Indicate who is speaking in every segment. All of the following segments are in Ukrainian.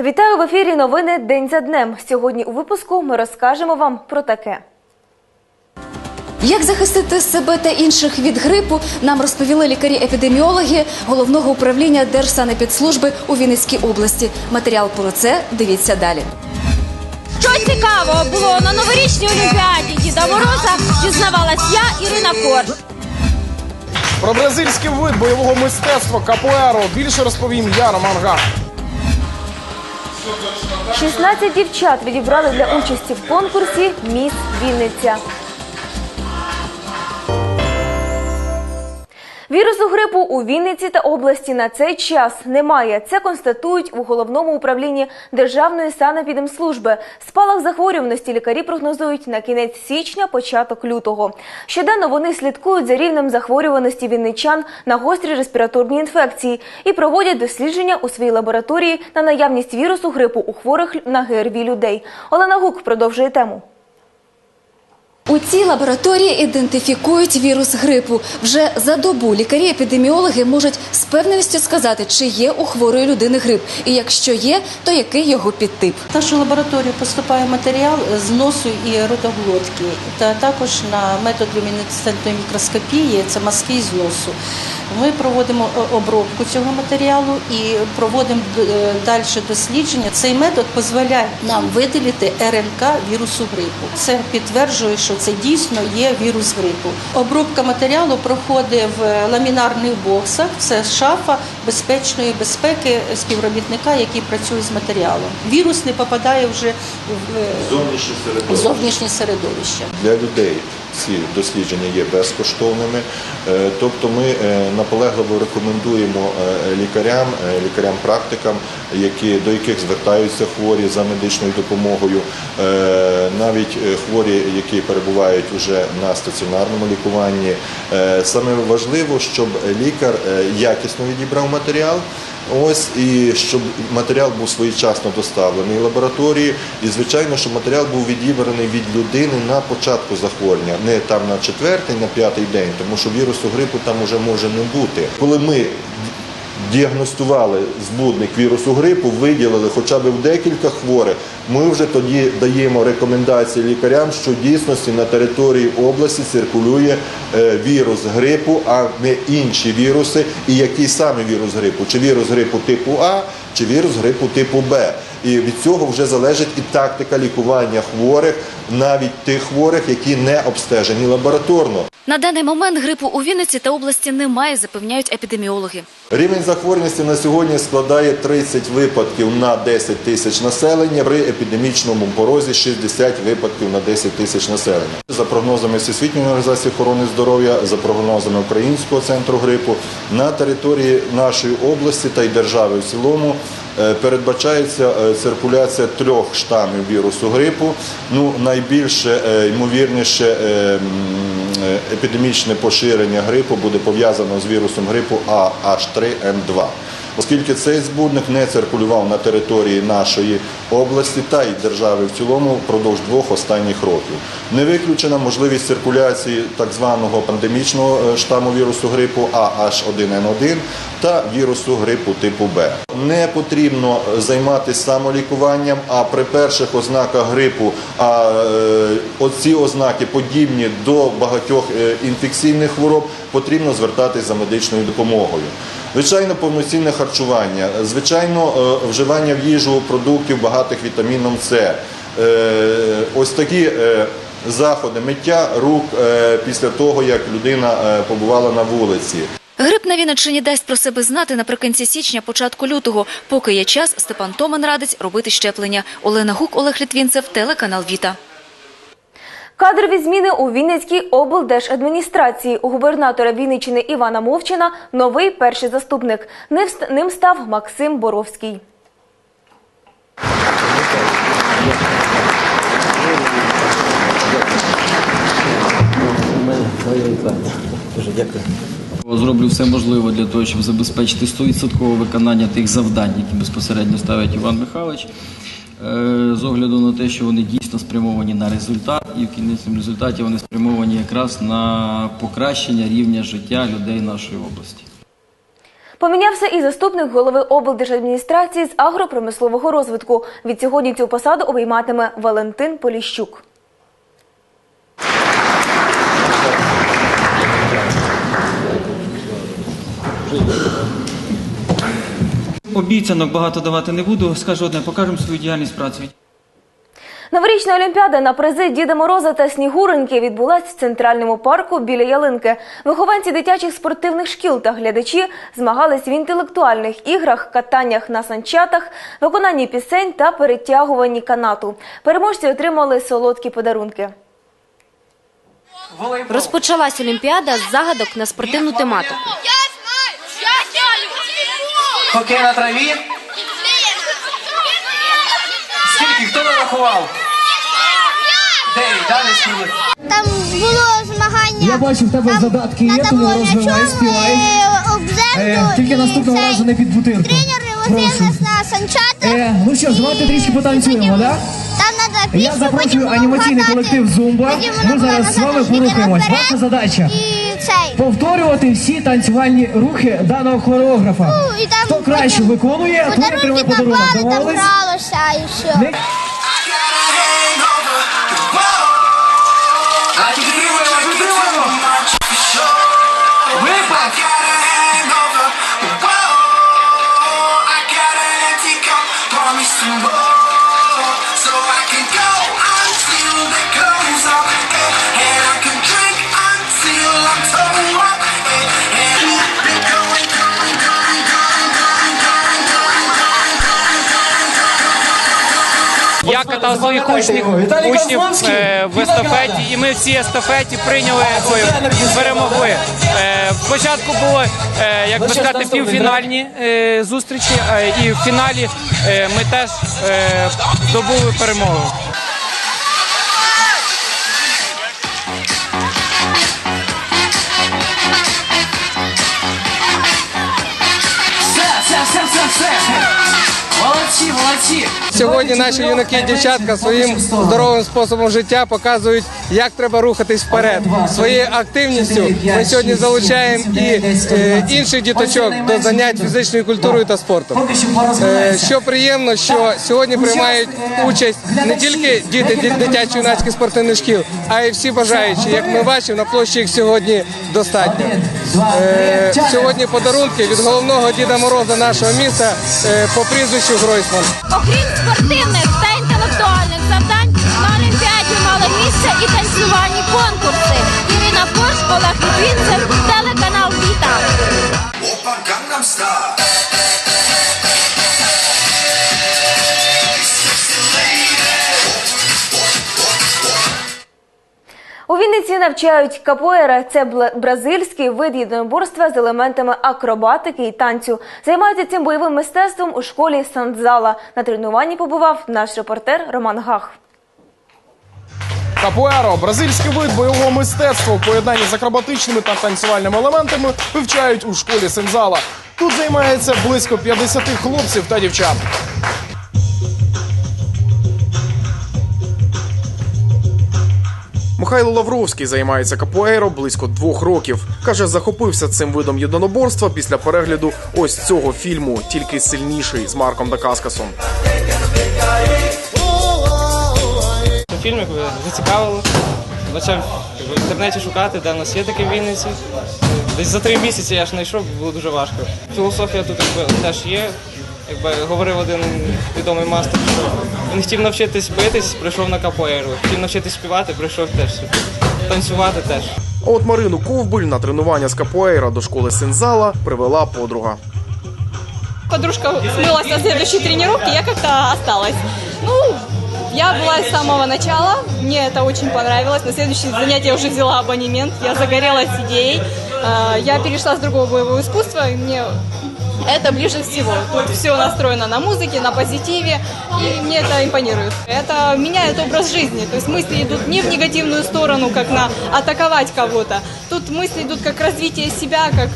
Speaker 1: Вітаю в ефірі. Новини День за днем. Сьогодні у випуску ми розкажемо вам про таке.
Speaker 2: Як захистити себе та інших від грипу, нам розповіли лікарі-епідеміологи головного управління Держсанепідслужби у Вінницькій області. Матеріал про це дивіться далі.
Speaker 3: Що цікавого було на новорічній олімпіаді Діда Мороза, дізнавалась я, Ірина Корж.
Speaker 4: Про бразильський вид бойового мистецтва капуеру більше розповім я, Роман Гах.
Speaker 1: 16 дівчат відібрали для участі в конкурсі Міс Вінниця. Вірусу грипу у Вінниці та області на цей час немає. Це констатують у головному управлінні Державної санепідемслужби. Спалах захворюваності лікарі прогнозують на кінець січня, початок лютого. Щоденно вони слідкують за рівнем захворюваності вінничан на гострі респіраторні інфекції і проводять дослідження у своїй лабораторії на наявність вірусу грипу у хворих на ГРВІ людей. Олена Гук продовжує тему.
Speaker 2: У цій лабораторії ідентифікують вірус грипу. Вже за добу лікарі-епідеміологи можуть з певністю сказати, чи є у хворої людини грип, і якщо є, то який його підтип.
Speaker 5: В нашу лабораторію поступає матеріал з носу і ротоглотки, та також на метод люмінесцентної мікроскопії це мазки з носу. Ми проводимо обробку цього матеріалу і проводимо е, далі дослідження. Цей метод дозволяє нам видалити РНК вірусу грипу. Це підтверджує, що це дійсно є вірус грипу. Обробка матеріалу проходить в ламінарних боксах. Це шафа безпечної безпеки співробітника, який працює з матеріалом. Вірус не попадає вже в е,
Speaker 6: Зовнішнє середовище.
Speaker 5: зовнішнє середовище.
Speaker 6: Для людей ці дослідження є безкоштовними, Е, тобто ми е, наполегливо рекомендуємо е, лікарям, лікарям-практикам, до яких звертаються хворі за медичною допомогою, навіть хворі, які перебувають вже на стаціонарному лікуванні. Саме важливо, щоб лікар якісно відібрав матеріал. Ось і щоб матеріал був своєчасно доставлений лабораторії, і звичайно, щоб матеріал був відібраний від людини на початку захворювання, не там на четвертий, на п'ятий день, тому що вірусу грипу там уже може не бути. Коли ми діагностували збудник вірусу грипу, виділили хоча б в декілька хворих, ми вже тоді даємо рекомендації лікарям, що дійсності на території області циркулює е, вірус грипу, а не інші віруси. І який саме вірус грипу? Чи вірус грипу типу А, чи вірус грипу типу Б. І від цього вже залежить і тактика лікування хворих, навіть тих хворих, які не обстежені лабораторно.
Speaker 2: На даний момент грипу у Вінниці та області немає, запевняють епідеміологи.
Speaker 6: Рівень захворюваності на сьогодні складає 30 випадків на 10 тисяч населення при епідемічному порозі 60 випадків на 10 тисяч населення. За прогнозами Всесвітньої організації охорони здоров'я, за прогнозами Українського центру грипу, на території нашої області та й держави в цілому е, передбачається е, циркуляція трьох штамів вірусу грипу. Ну, найбільше е, ймовірніше епідемічне поширення грипу буде пов'язано з вірусом грипу AH3N2. Оскільки цей збудник не циркулював на території нашої області та й держави в цілому впродовж двох останніх років. Не виключена можливість циркуляції так званого пандемічного е, штаму вірусу грипу AH1N1 та вірусу грипу типу Б. Не потрібно е, займатися самолікуванням, а при перших ознаках грипу, а е, оці ознаки подібні до багатьох інфекційних хвороб, потрібно звертатись за медичною допомогою. Звичайно, повноцінне харчування, звичайно, е, вживання в їжу продуктів багатих вітаміном С. Е, Ось такі е, заходи миття рук після того, як людина побувала на вулиці.
Speaker 2: Грип на Вінниччині дасть про себе знати наприкінці січня, початку лютого. Поки є час, Степан Томан радить робити щеплення. Олена Гук, Олег Літвінцев, телеканал Віта.
Speaker 1: Кадрові зміни у Вінницькій облдержадміністрації. У губернатора Вінниччини Івана Мовчина новий перший заступник. Ним став Максим Боровський.
Speaker 7: Дуже дякую.
Speaker 8: Зроблю все можливе для того, щоб забезпечити 100% виконання тих завдань, які безпосередньо ставить Іван Михайлович, Е, з огляду на те, що вони дійсно спрямовані на результат, і в кінцевому результаті вони спрямовані якраз на покращення рівня життя людей нашої області.
Speaker 1: Помінявся і заступник голови облдержадміністрації з агропромислового розвитку. Від сьогодні цю посаду обійматиме Валентин Поліщук.
Speaker 8: Обіцянок багато давати не буду. Скажу одне, покажемо свою діяльність праці.
Speaker 1: Новорічна олімпіада на призи Діда Мороза та Снігуреньки відбулась в центральному парку біля ялинки. Вихованці дитячих спортивних шкіл та глядачі змагались в інтелектуальних іграх, катаннях на санчатах, виконанні пісень та перетягуванні канату. Переможці отримали солодкі подарунки.
Speaker 3: Розпочалась Олімпіада з загадок на спортивну тематику.
Speaker 7: Хокей на траві. Далі?
Speaker 9: Там було змагання.
Speaker 10: Я бачу, в тебе
Speaker 9: там
Speaker 10: задатки є,
Speaker 9: надо
Speaker 10: тому
Speaker 9: було
Speaker 10: розвивай,
Speaker 9: м'ячом,
Speaker 10: співай.
Speaker 9: е,
Speaker 10: Е, тільки
Speaker 9: і
Speaker 10: наступного разу не під бутирку.
Speaker 9: Тренери возили
Speaker 10: Прошу.
Speaker 9: нас на санчатах.
Speaker 10: Е, ну що ж, давайте трішки потанцюємо, да?
Speaker 9: Там треба
Speaker 10: Я запрошую
Speaker 9: потім
Speaker 10: анімаційний колектив Зумба.
Speaker 9: Потім вона
Speaker 10: Ми зараз з вами
Speaker 9: йти
Speaker 10: порухаємось. Ваша задача
Speaker 9: І цей.
Speaker 10: повторювати всі танцювальні рухи даного хореографа.
Speaker 9: Ну, і там
Speaker 10: Хто краще
Speaker 9: потім
Speaker 10: виконує, той
Speaker 9: Подарунки
Speaker 10: отримує
Speaker 9: там
Speaker 10: подарунок.
Speaker 9: клали, там
Speaker 10: Домовились?
Speaker 9: гралося і все.
Speaker 10: Не-
Speaker 11: Я катав своїх учнів, учнів е, в естафеті, і ми в цій естафеті прийняли ой, перемогли. Е, Спочатку було е, як би сказати, півфінальні е, зустрічі, е, і в фіналі е, ми теж е, здобули перемогу.
Speaker 7: Молодці, молодці.
Speaker 12: Сьогодні наші юнаки і дівчатка своїм здоровим способом життя показують, як треба рухатись вперед. Своєю активністю ми сьогодні залучаємо і е, інших діточок до занять фізичною культурою та спортом.
Speaker 10: Що
Speaker 12: Е. Що приємно, що сьогодні приймають участь не тільки діти ді- дитячо-юнацьких спортивних шкіл, а й всі бажаючі. Як ми бачимо, на площі їх сьогодні достатньо. Е, Сьогодні подарунки від головного Діда Мороза нашого міста е, по прізвищу Гройсман.
Speaker 3: Окрім спортивних та інтелектуальних завдань, на Олімпіаді мали місце і танцювальні конкурси. Ірина Корж, Олег Літвінцев, телеканал Віта.
Speaker 1: У Вінниці навчають капоера. Це бразильський вид єдиноборства з елементами акробатики і танцю. Займаються цим бойовим мистецтвом у школі Сандзала. На тренуванні побував наш репортер Роман Гах.
Speaker 4: Капуеро – бразильський вид бойового мистецтва в поєднанні з акробатичними та танцювальними елементами вивчають у школі Сензала. Тут займається близько 50 хлопців та дівчат. Михайло Лавровський займається капуейро близько двох років. Каже, захопився цим видом єдиноборства після перегляду ось цього фільму Тільки сильніший з Марком Дакаскасом.
Speaker 11: Фільм якби зацікавило. Почав в інтернеті шукати, де в нас є таке в Вінниці. Десь за три місяці я ж знайшов, було дуже важко. Філософія тут якби, теж є. Якби говорив один відомий мастер, що він хотів навчитись битись, прийшов на капоеру. Хотів навчитись співати, прийшов теж сюди. Танцювати теж.
Speaker 4: А от Марину Ковбуль на тренування з капуейра до школи Сензала привела подруга.
Speaker 13: Подружка смылась на следующей тренировке, я как-то осталась. Ну, я была с самого начала, мне это очень понравилось. На следующее занятие я уже взяла абонемент, я загорелась идеей. Э, Я перешла с другого боевого искусства, и мне Это ближе всего. Тут все настроено на музыке, на позитиве, и мне это импонирует. Это меняет образ жизни, то есть мысли идут не в негативную сторону, как на атаковать кого-то. Тут мысли идут как развитие себя, как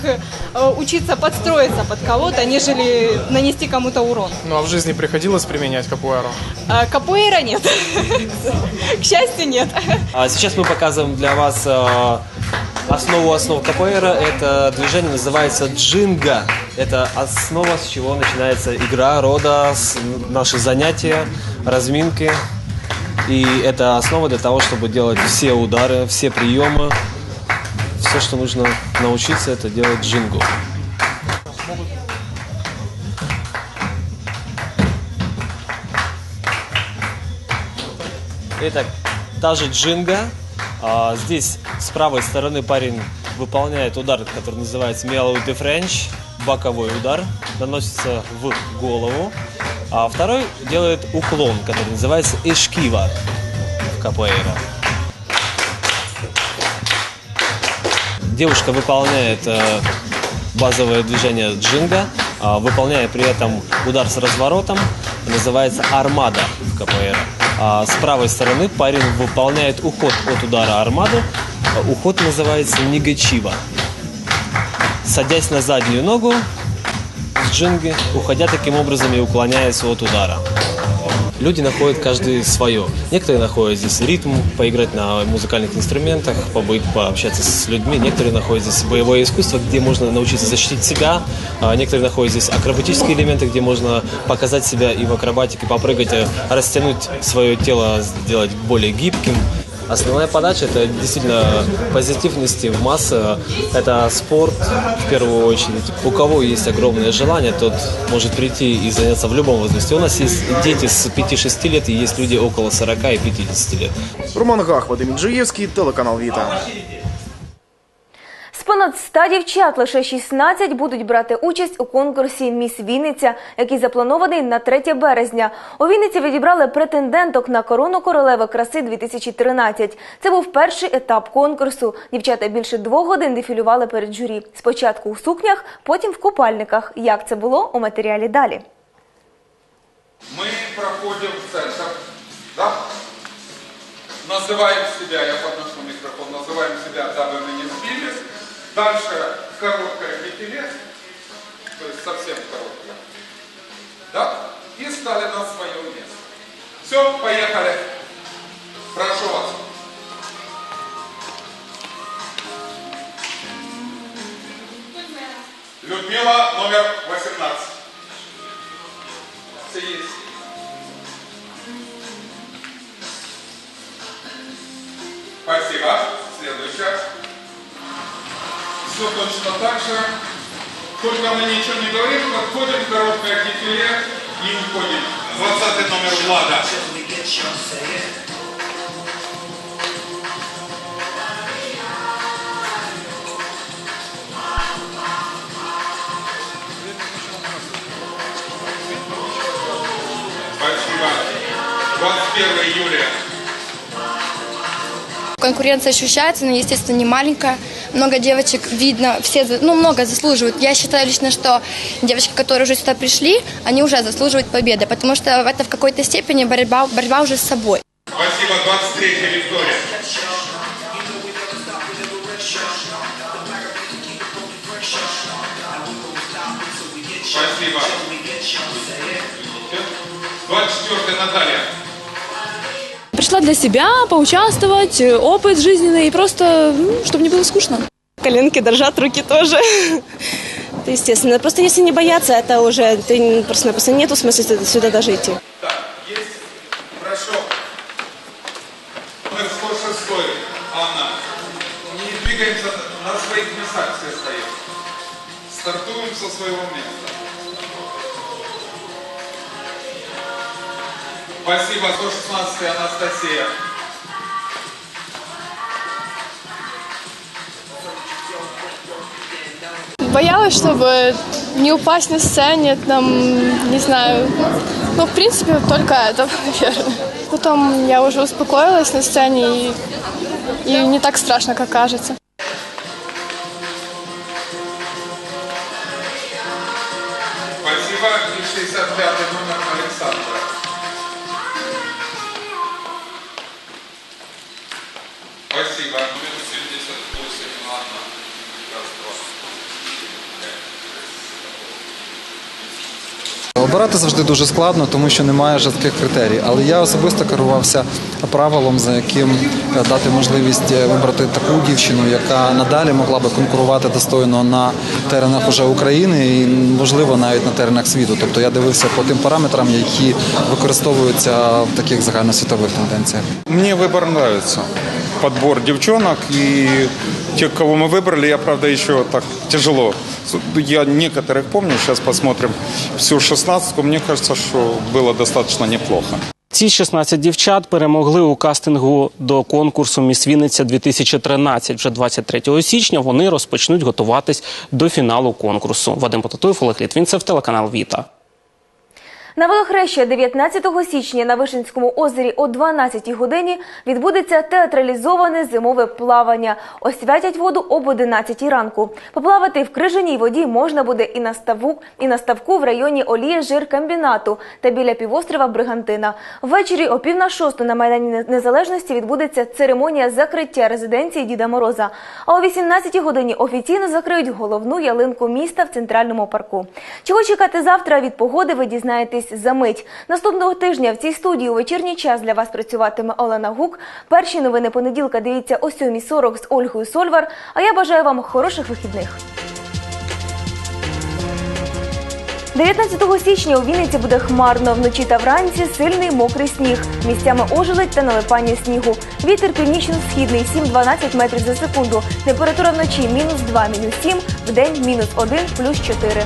Speaker 13: э, учиться подстроиться под кого-то, нежели нанести кому-то урон.
Speaker 4: Ну а в жизни приходилось применять капуэро?
Speaker 13: А капуэра нет. К счастью, нет.
Speaker 14: А Сейчас мы показываем для вас э, основу основ капоэра это движение называется джинга. Это основа, с чего начинается игра рода, наши занятия, разминки. И это основа для того, чтобы делать все удары, все приемы. Все, что нужно научиться, это делать джингу. Итак, та же джинга. А, здесь с правой стороны парень выполняет удар, который называется Miaou de French, боковой удар, наносится в голову. А второй делает уклон, который называется эшкива в капоэйра. Девушка выполняет э, базовое движение джинга, а, выполняя при этом удар с разворотом, называется армада в КПР. А с правой стороны парень выполняет уход от удара армаду, а уход называется нигачива. Садясь на заднюю ногу джинги, уходя таким образом и уклоняясь от удара. Люди находят каждый свое. Некоторые находят здесь ритм, поиграть на музыкальных инструментах, побыть, пообщаться с людьми. Некоторые находят здесь боевое искусство, где можно научиться защитить себя. А Некоторые находят здесь акробатические элементы, где можно показать себя и в акробатике, попрыгать, э, растянуть свое тело, сделать более гибким. Основная подача – это действительно позитивности в массы. Это спорт в первую очередь. У кого есть огромное желание, тот может прийти и заняться в любом возрасте. У нас есть дети с 5-6 лет и есть люди около 40 и 50 лет.
Speaker 4: Роман Гах, Вадим Джиєвський, телеканал Віта.
Speaker 1: З понад 100 дівчат лише 16 будуть брати участь у конкурсі Міс Вінниця, який запланований на 3 березня. У Вінниці відібрали претенденток на корону королеви краси 2013. Це був перший етап конкурсу. Дівчата більше двох годин дефілювали перед журі. Спочатку у сукнях, потім в купальниках. Як це було у матеріалі далі?
Speaker 15: Мы проходим в центр, да? Называем себя, я подношу микрофон, называем себя дабы мы не сбились. Дальше короткое дефиле, то есть совсем короткое. Да? И стали на свое место. Все, поехали. Прошу вас. Людмила, номер 18. Все есть. Спасибо. Следующая. Все точно так же. Только мы ничего не говорим, подходим, короткое дефиле и уходим. 20 номер Влада. Спасибо. 21 июля.
Speaker 16: Конкуренция ощущается, но, естественно, не маленькая. Много девочек видно, все, ну, много заслуживают. Я считаю лично, что девочки, которые уже сюда пришли, они уже заслуживают победы, потому что это в какой-то степени борьба, борьба уже с собой.
Speaker 15: Спасибо. 23 Виктория. Спасибо. 24 Наталья.
Speaker 17: Пришла для себя поучаствовать, э, опыт жизненный и просто, ну, чтобы не было скучно.
Speaker 18: Коленки дрожат, руки тоже. Это естественно. Просто если не бояться, это уже ты просто-напросто нету смысла сюда- даже идти.
Speaker 15: Прошу. Номер 106. Анна. Не двигаемся на своих местах все стоим. Стартуем со своего места. Спасибо. 116 Анастасия.
Speaker 19: Боялась, чтобы не упасть на сцене, там, не знаю. Ну, в принципе, только это, наверное. Потом я уже успокоилась на сцене и, и не так страшно, как кажется.
Speaker 20: Обирати завжди дуже складно, тому що немає жорстких критерій. Але я особисто керувався правилом, за яким е, дати можливість е, вибрати таку дівчину, яка надалі могла би конкурувати достойно на теренах уже України і можливо навіть на теренах світу. Тобто я дивився по тим параметрам, які використовуються в таких загальносвітових тенденціях.
Speaker 15: Мне выбор нравится Подбор девчонок и тех, кого мы выбрали, я, правда, еще так тяжело. Я некоторых помню, сейчас посмотрим всю шестнадцатку. Мне кажется, что было достаточно неплохо.
Speaker 21: Ці 16 дівчат перемогли у кастингу до конкурсу Міс Вінниця 2013. Вже 23 січня вони розпочнуть готуватись до фіналу конкурсу. Вадим Потатуєв, Олег Літвінцев, телеканал Віта.
Speaker 1: На Велохреща 19 січня на Вишинському озері о 12 годині відбудеться театралізоване зимове плавання. Освятять воду об 11 ранку. Поплавати в крижаній воді можна буде і на ставу, і на ставку в районі Олія Жиркомбінату та біля півострова Бригантина. Ввечері о пів на шосту на Майдані Незалежності відбудеться церемонія закриття резиденції Діда Мороза. А о 18 годині офіційно закриють головну ялинку міста в центральному парку. Чого чекати завтра від погоди, ви дізнаєтесь за мить. Наступного тижня в цій студії у вечірній час для вас працюватиме Олена Гук. Перші новини понеділка дивіться о 7.40 з Ольгою Сольвар. А я бажаю вам хороших вихідних. 19 січня у Вінниці буде хмарно. Вночі та вранці сильний мокрий сніг. Місцями ожеледь та налипання снігу. Вітер північно-східний 7-12 метрів за секунду. Температура вночі мінус 2, мінус 7, вдень мінус 1, плюс 4.